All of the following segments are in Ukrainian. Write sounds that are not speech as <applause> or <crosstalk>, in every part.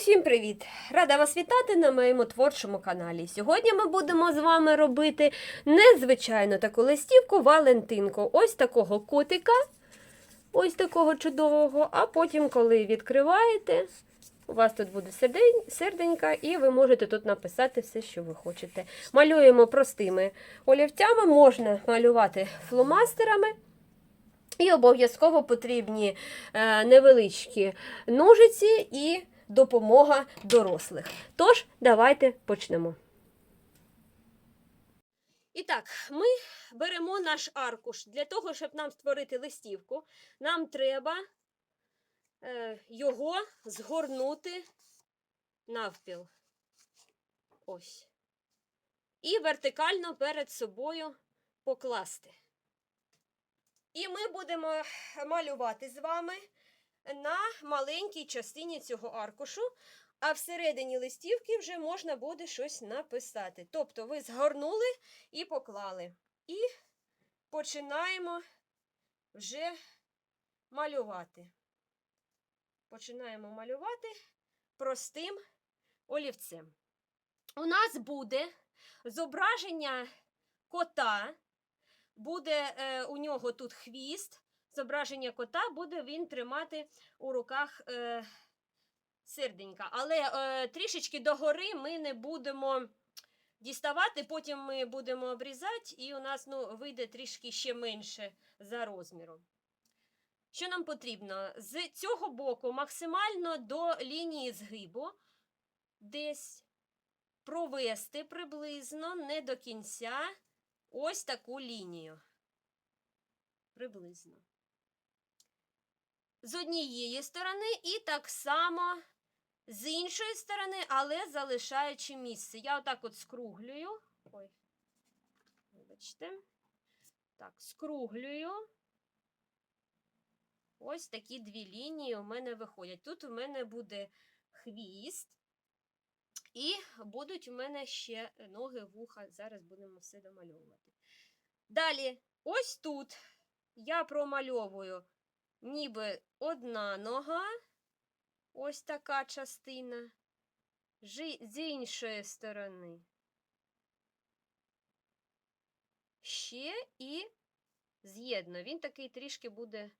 Усім привіт! Рада вас вітати на моєму творчому каналі. Сьогодні ми будемо з вами робити незвичайну таку листівку Валентинку. Ось такого котика, ось такого чудового. А потім, коли відкриваєте, у вас тут буде серденька, і ви можете тут написати все, що ви хочете. Малюємо простими олівцями, можна малювати фломастерами. І обов'язково потрібні е, невеличкі ножиці і допомога дорослих. Тож, давайте почнемо. І так, ми беремо наш аркуш. Для того, щоб нам створити листівку, нам треба е, його згорнути навпіл. Ось. І вертикально перед собою покласти. І ми будемо малювати з вами на маленькій частині цього аркушу, а всередині листівки вже можна буде щось написати. Тобто ви згорнули і поклали. І починаємо вже малювати. Починаємо малювати простим олівцем. У нас буде зображення кота буде е, у нього тут хвіст, зображення кота, буде він тримати у руках е, серденька. Але е, трішечки догори ми не будемо діставати, потім ми будемо обрізати, і у нас ну, вийде трішки ще менше за розміром. Що нам потрібно? З цього боку максимально до лінії згибу десь провести приблизно не до кінця ось таку лінію. Приблизно. З однієї сторони і так само з іншої сторони, але залишаючи місце. Я отак от скруглюю. Ой, вибачте. Так, скруглюю. Ось такі дві лінії у мене виходять. Тут у мене буде хвіст. І будуть у мене ще ноги, вуха. Зараз будемо все домальовувати. Далі, ось тут я промальовую ніби одна нога, ось така частина, з іншої сторони. Ще і з'єдную. Він такий трішки буде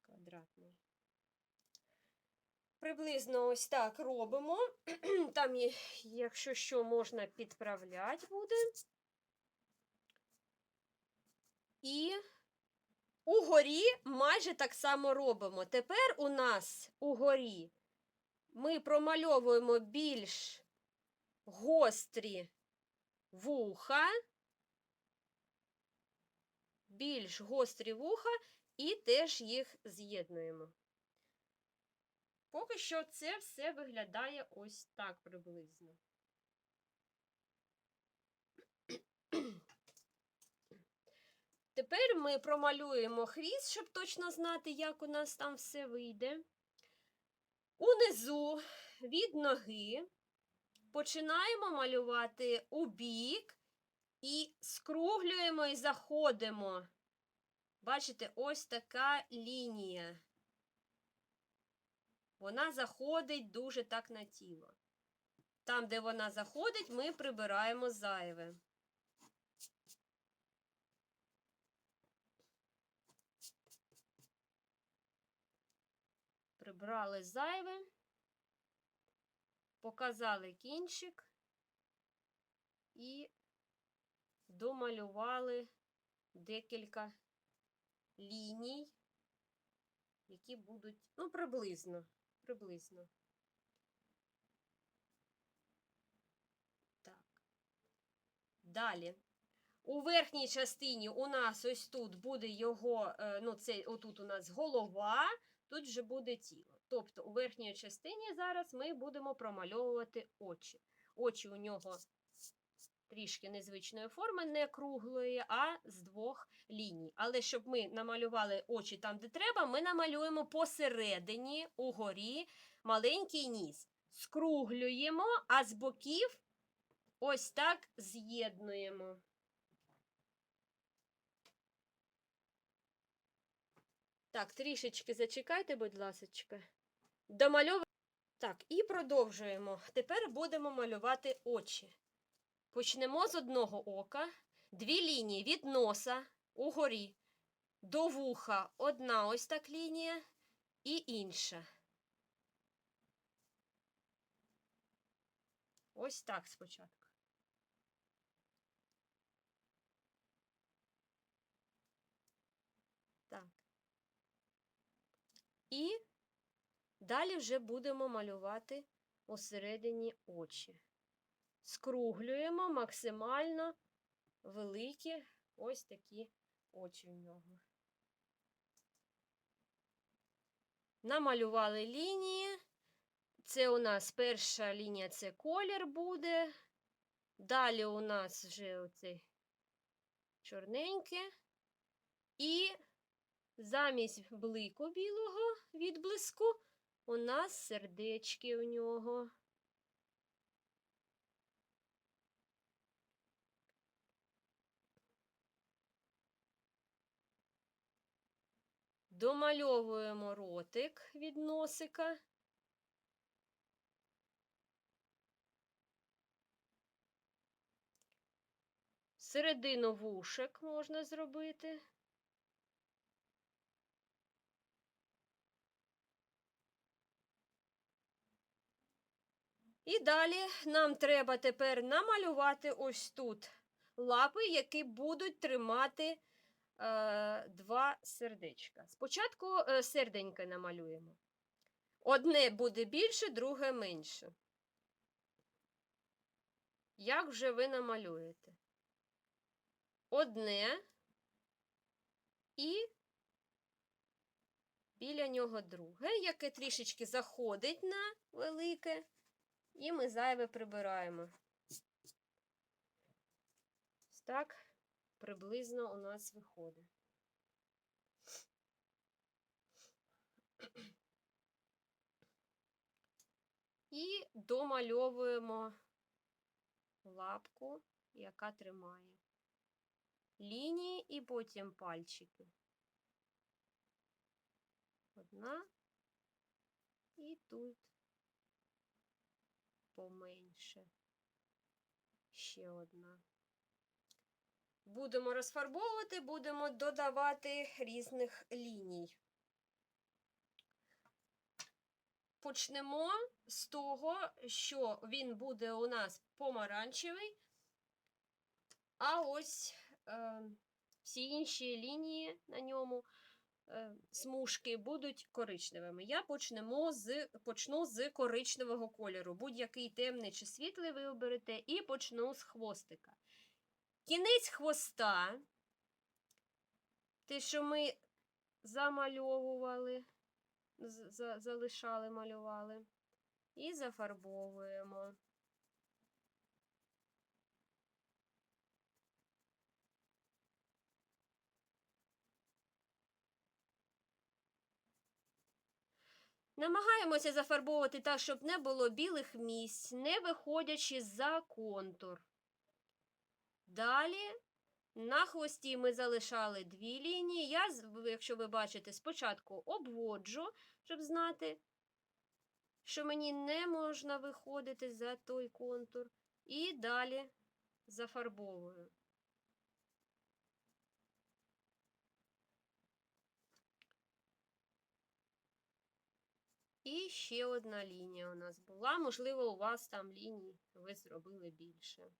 квадратний. Приблизно ось так робимо. <clears throat> Там, якщо що, можна підправляти буде. І угорі майже так само робимо. Тепер у нас угорі ми промальовуємо більш гострі вуха, більш гострі вуха і теж їх з'єднуємо. Поки що це все виглядає ось так приблизно. Тепер ми промалюємо хвіст, щоб точно знати, як у нас там все вийде. Унизу від ноги починаємо малювати у бік і скруглюємо і заходимо. Бачите, ось така лінія. Вона заходить дуже так на тіло. Там, де вона заходить, ми прибираємо зайве. Прибрали зайве, показали кінчик і домалювали декілька ліній, які будуть, ну, приблизно приблизно. Так. Далі. У верхній частині у нас ось тут буде його, ну, це отут у нас голова, тут вже буде тіло. Тобто у верхній частині зараз ми будемо промальовувати очі. Очі у нього трішки незвичної форми, не круглої, а з двох ліній. Але щоб ми намалювали очі там, де треба, ми намалюємо посередині, угорі, маленький ніс. Скруглюємо, а з боків ось так з'єднуємо. Так, трішечки зачекайте, будь ласочка. Домальовуємо. Так, і продовжуємо. Тепер будемо малювати очі. Почнемо з одного ока. Дві лінії від носа угорі до вуха. Одна ось так лінія і інша. Ось так спочатку. Так. І далі вже будемо малювати усередині очі. Скруглюємо максимально великі ось такі очі в нього. Намалювали лінії. Це у нас перша лінія це колір буде. Далі у нас вже оцей чорненьке. І замість блику білого відблиску у нас сердечки у нього. Домальовуємо ротик від носика. Середину вушек можна зробити. І далі нам треба тепер намалювати ось тут лапи, які будуть тримати е, два сердечка. Спочатку е, серденьке намалюємо. Одне буде більше, друге менше. Як вже ви намалюєте? Одне і біля нього друге, яке трішечки заходить на велике, і ми зайве прибираємо. Ось Так, приблизно у нас виходить. І домальовуємо лапку, яка тримає лінії і потім пальчики. Одна і тут поменше. Ще одна. Будемо розфарбовувати, будемо додавати різних ліній. Почнемо з того, що він буде у нас помаранчевий, а ось е, всі інші лінії на ньому, смужки, будуть коричневими. Я почнемо з, почну з коричневого кольору. Будь-який темний чи світлий ви оберете, і почну з хвостика. Кінець хвоста, те, що ми замальовували, залишали, малювали, і зафарбовуємо. Намагаємося зафарбовувати так, щоб не було білих місць, не виходячи за контур. Далі на хвості ми залишали дві лінії. Я, якщо ви бачите, спочатку обводжу, щоб знати, що мені не можна виходити за той контур. І далі зафарбовую. І ще одна лінія у нас була. Можливо, у вас там лінії ви зробили більше.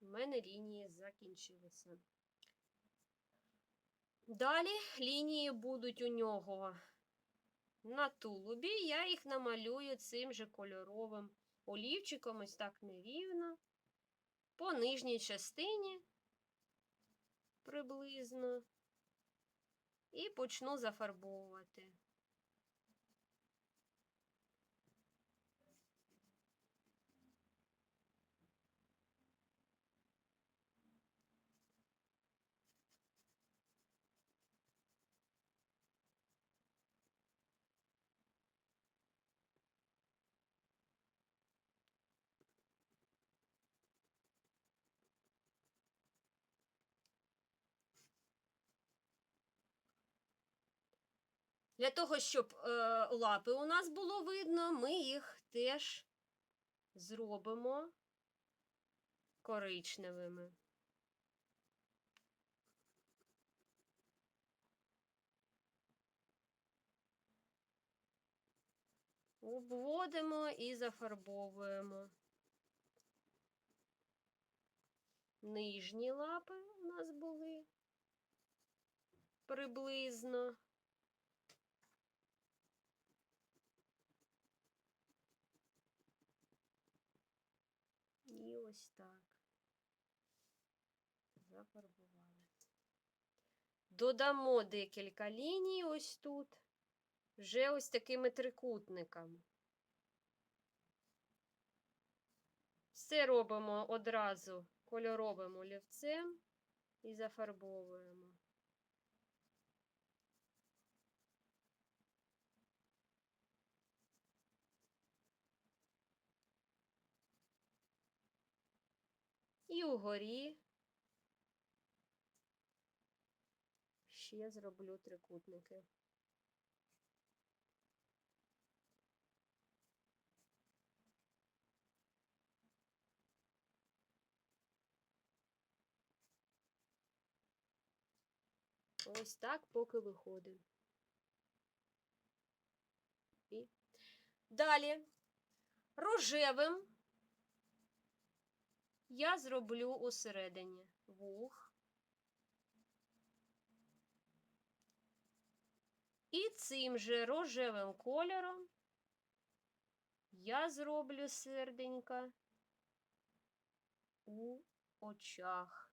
У мене лінії закінчилися. Далі лінії будуть у нього на тулубі. Я їх намалюю цим же кольоровим олівчиком, ось так нерівно, по нижній частині приблизно, і почну зафарбовувати. Для того, щоб е, лапи у нас було видно, ми їх теж зробимо коричневими. Обводимо і зафарбовуємо. Нижні лапи у нас були приблизно. І ось так. Зафарбували. Додамо декілька ліній ось тут, вже ось такими трикутниками. Все робимо одразу кольоровим олівцем і зафарбовуємо. І угорі ще зроблю трикутники. Ось так поки виходить. І далі рожевим я зроблю усередині вух. І цим же рожевим кольором я зроблю серденька у очах.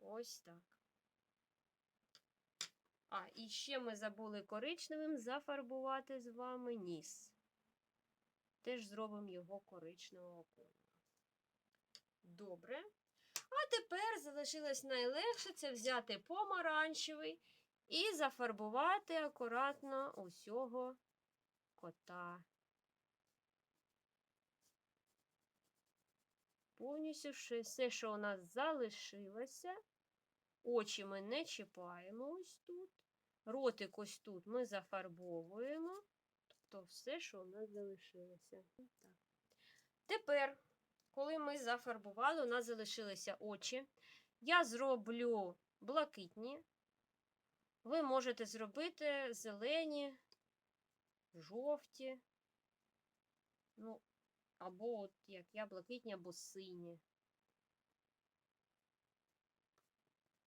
Ось так. А, і ще ми забули коричневим зафарбувати з вами ніс. Теж зробимо його коричневого кольору. Добре. А тепер залишилось найлегше це взяти помаранчевий і зафарбувати акуратно усього кота. Повністю все, що у нас залишилося. Очі ми не чіпаємо ось тут. Ротик ось тут ми зафарбовуємо. Тобто все, що у нас залишилося. Так. Тепер, коли ми зафарбували, у нас залишилися очі. Я зроблю блакитні. Ви можете зробити зелені, жовті. Ну, або, от, як я, блакитні, або сині.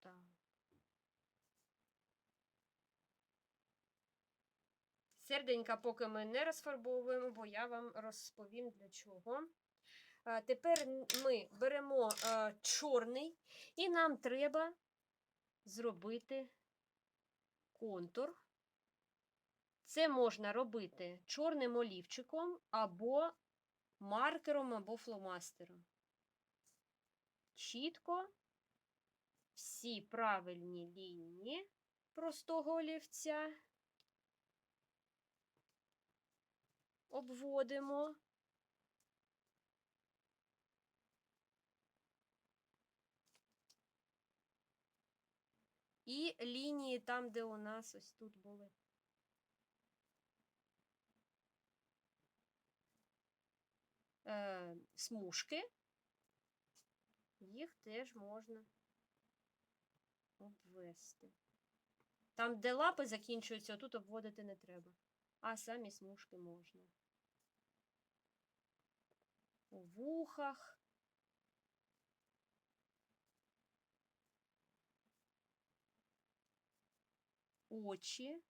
Так. Серденька поки ми не розфарбовуємо, бо я вам розповім для чого. Тепер ми беремо чорний, і нам треба зробити контур. Це можна робити чорним олівчиком або маркером, або фломастером. Чітко всі правильні лінії простого олівця обводимо. І лінії там, де у нас ось тут були. Е, смужки, їх теж можна обвести. Там, де лапи закінчуються, тут обводити не треба, а самі смужки можна. У вухах. Очі.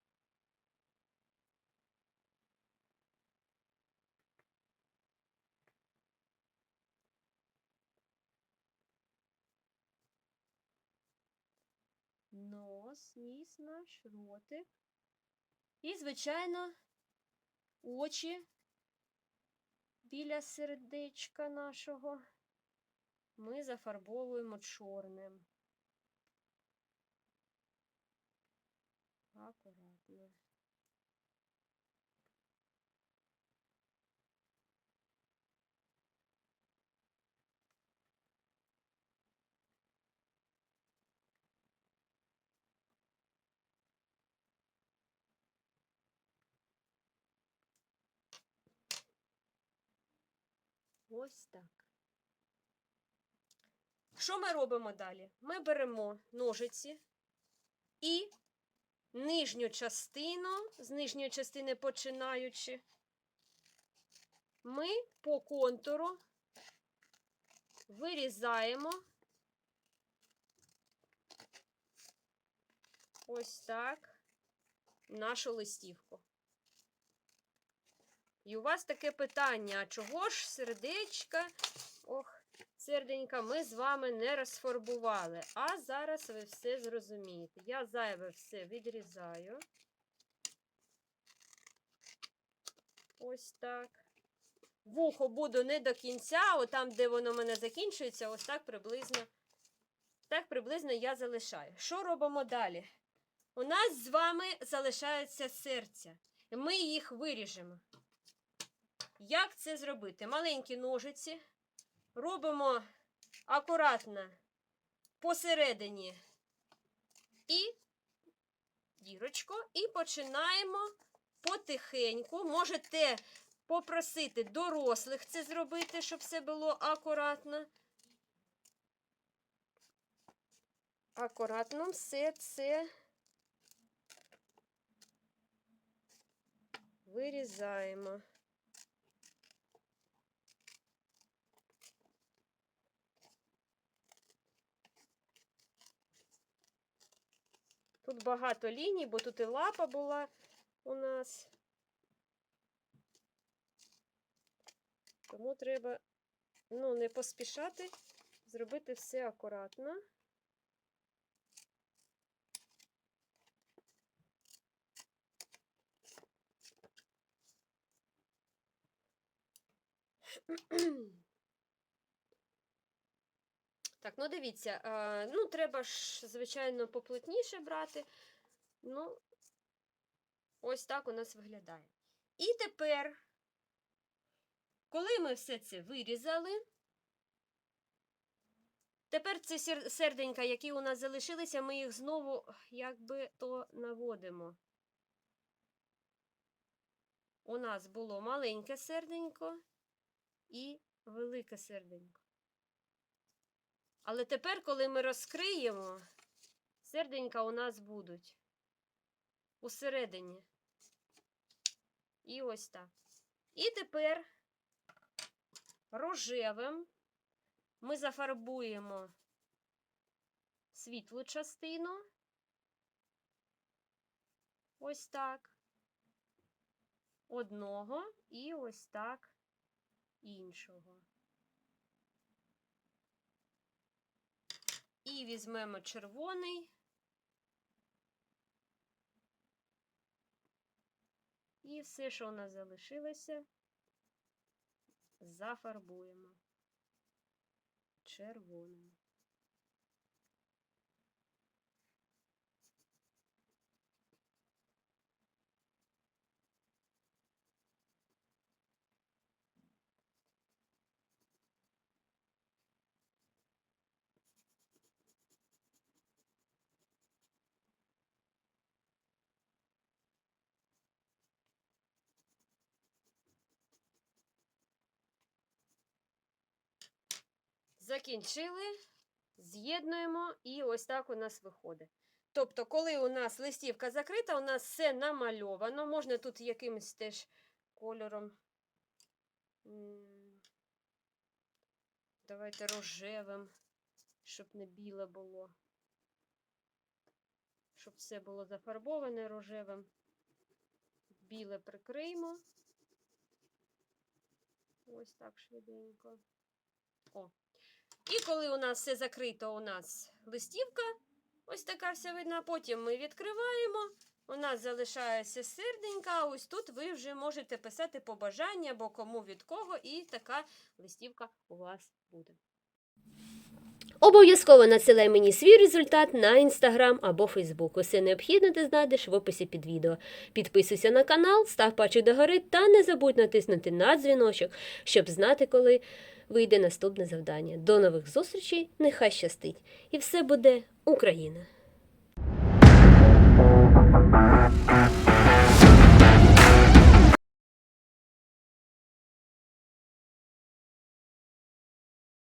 Нос, ніс наш, ротик. І, звичайно, очі біля сердечка нашого ми зафарбовуємо чорним. Акуратно. Ось так. Що ми робимо далі? Ми беремо ножиці і нижню частину, з нижньої частини починаючи, ми по контуру вирізаємо ось так нашу листівку. І у вас таке питання: а чого ж сердечка, ох, серденька, ми з вами не розфарбували. А зараз ви все зрозумієте. Я зайве все відрізаю. Ось так. Вухо буду не до кінця, отам, де воно в мене закінчується, ось так приблизно. Так приблизно я залишаю. Що робимо далі? У нас з вами залишаються серця. Ми їх виріжемо. Як це зробити? Маленькі ножиці. Робимо акуратно посередині і дірочку, і починаємо потихеньку. Можете попросити дорослих це зробити, щоб все було акуратно. Акуратно все це вирізаємо. Тут багато ліній, бо тут і лапа була у нас. Тому треба ну, не поспішати, зробити все акуратно. <clears throat> Так, ну дивіться, е, ну треба ж, звичайно, поплотніше брати. Ну, ось так у нас виглядає. І тепер, коли ми все це вирізали, тепер ці серденька, які у нас залишилися, ми їх знову якби то наводимо. У нас було маленьке серденько і велике серденько. Але тепер, коли ми розкриємо, серденька у нас будуть усередині. І ось так. І тепер рожевим ми зафарбуємо світлу частину. Ось так. Одного і ось так іншого. І візьмемо червоний. І все, що у нас залишилося, зафарбуємо червоним. Закінчили, з'єднуємо і ось так у нас виходить. Тобто, коли у нас листівка закрита, у нас все намальовано. Можна тут якимось теж кольором. Давайте рожевим, щоб не біле було. Щоб все було зафарбоване рожевим. Біле прикриємо. Ось так швиденько. О. І коли у нас все закрито, у нас листівка, ось така вся видна. Потім ми відкриваємо. У нас залишається серденька, ось тут ви вже можете писати побажання або кому від кого, і така листівка у вас буде. Обов'язково надсилай мені свій результат на інстаграм або фейсбук. Усе необхідне ти знайдеш в описі під відео. Підписуйся на канал, став пальчик догори та не забудь натиснути на дзвіночок, щоб знати, коли вийде наступне завдання. До нових зустрічей, нехай щастить! І все буде Україна!